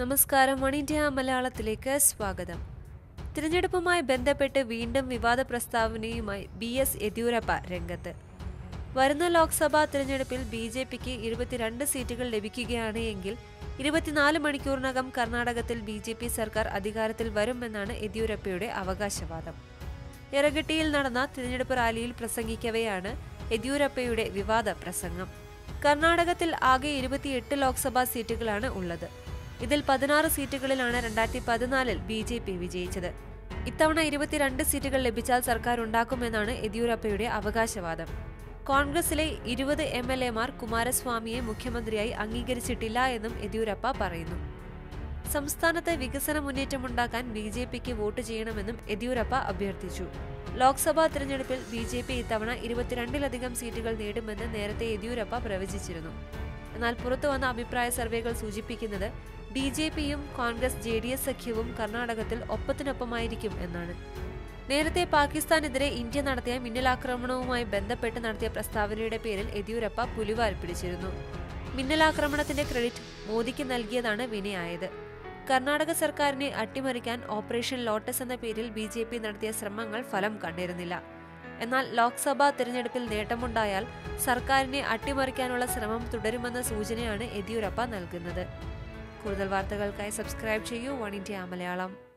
നമസ്കാരം. One India മലയാളത്തിലേക്ക് സ്വാഗതം. തിരഞ്ഞെടുപ്പുമായി ബന്ധപ്പെട്ട് വീണ്ടും വിവാദ പ്രസ്താവനയുമായി ബി എസ് യെദ്യൂരപ്പ രംഗത്ത്. വരുന്ന ലോക്സഭാ തിരഞ്ഞെടുപ്പിൽ ബി ജെ പിക്ക് ഇരുപത്തിരണ്ട് സീറ്റുകൾ ലഭിക്കുകയാണ് എങ്കിൽ ഇരുപത്തിനാല് മണിക്കൂറിനകം കർണാടകത്തിൽ ബി ജെ പി സർക്കാർ അധികാരത്തിൽ വരുമെന്നാണ് യെദ്യൂരപ്പയുടെ അവകാശവാദം. എറഗട്ടിയിൽ നടന്ന തിരഞ്ഞെടുപ്പ് റാലിയിൽ പ്രസംഗിക്കവെയാണ് യെദ്യൂരപ്പയുടെ വിവാദ പ്രസംഗം. കർണാടകത്തിൽ ആകെ ഇരുപത്തിയെട്ട് ലോക്സഭാ സീറ്റുകളാണ് ഉള്ളത്. ഇതിൽ പതിനാറ് സീറ്റുകളിലാണ് രണ്ടായിരത്തി പതിനാലിൽ ബി ജെ പി വിജയിച്ചത്. ഇത്തവണ ഇരുപത്തിരണ്ട് സീറ്റുകൾ ലഭിച്ചാൽ സർക്കാർ ഉണ്ടാക്കുമെന്നാണ് യെദ്യൂരപ്പയുടെ അവകാശവാദം. കോൺഗ്രസിലെ ഇരുപത് എം എൽ എമാർ കുമാരസ്വാമിയെ മുഖ്യമന്ത്രിയായി അംഗീകരിച്ചിട്ടില്ല എന്നും യെദ്യൂരപ്പ പറയുന്നു. സംസ്ഥാനത്ത് വികസന മുന്നേറ്റമുണ്ടാക്കാൻ ബി ജെ പിക്ക് വോട്ട് ചെയ്യണമെന്നും യെദ്യൂരപ്പ അഭ്യർത്ഥിച്ചു. ലോക്സഭാ തിരഞ്ഞെടുപ്പിൽ ബി ജെ പി ഇത്തവണ ഇരുപത്തിരണ്ടിലധികം സീറ്റുകൾ നേടുമെന്ന് നേരത്തെ യെദ്യൂരപ്പ പ്രവചിച്ചിരുന്നു. എന്നാൽ പുറത്തു വന്ന അഭിപ്രായ സർവേകൾ സൂചിപ്പിക്കുന്നത് ബി ജെ പിയും കോൺഗ്രസ് ജെ ഡി എസ് സഖ്യവും കർണാടകത്തിൽ ഒപ്പത്തിനൊപ്പമായിരിക്കും എന്നാണ്. നേരത്തെ പാകിസ്ഥാനെതിരെ ഇന്ത്യ നടത്തിയ മിന്നലാക്രമണവുമായി ബന്ധപ്പെട്ട് നടത്തിയ പ്രസ്താവനയുടെ പേരിൽ യെദ്യൂരപ്പ പുലിവാൽ പിടിച്ചിരുന്നു. മിന്നലാക്രമണത്തിന്റെ ക്രെഡിറ്റ് മോദിക്ക് നൽകിയതാണ് വിനയായത്. കർണാടക സർക്കാരിനെ അട്ടിമറിക്കാൻ ഓപ്പറേഷൻ ലോട്ടസ് എന്ന പേരിൽ ബി നടത്തിയ ശ്രമങ്ങൾ ഫലം കണ്ടിരുന്നില്ല. എന്നാൽ ലോക്സഭാ തിരഞ്ഞെടുപ്പിൽ നേട്ടമുണ്ടായാൽ സർക്കാരിനെ അട്ടിമറിക്കാനുള്ള ശ്രമം തുടരുമെന്ന സൂചനയാണ് യെദ്യൂരപ്പ നൽകുന്നത്. കൂടുതൽ വാർത്തകൾക്കായി സബ്സ്ക്രൈബ് ചെയ്യൂ വൺ ഇന്ത്യ മലയാളം.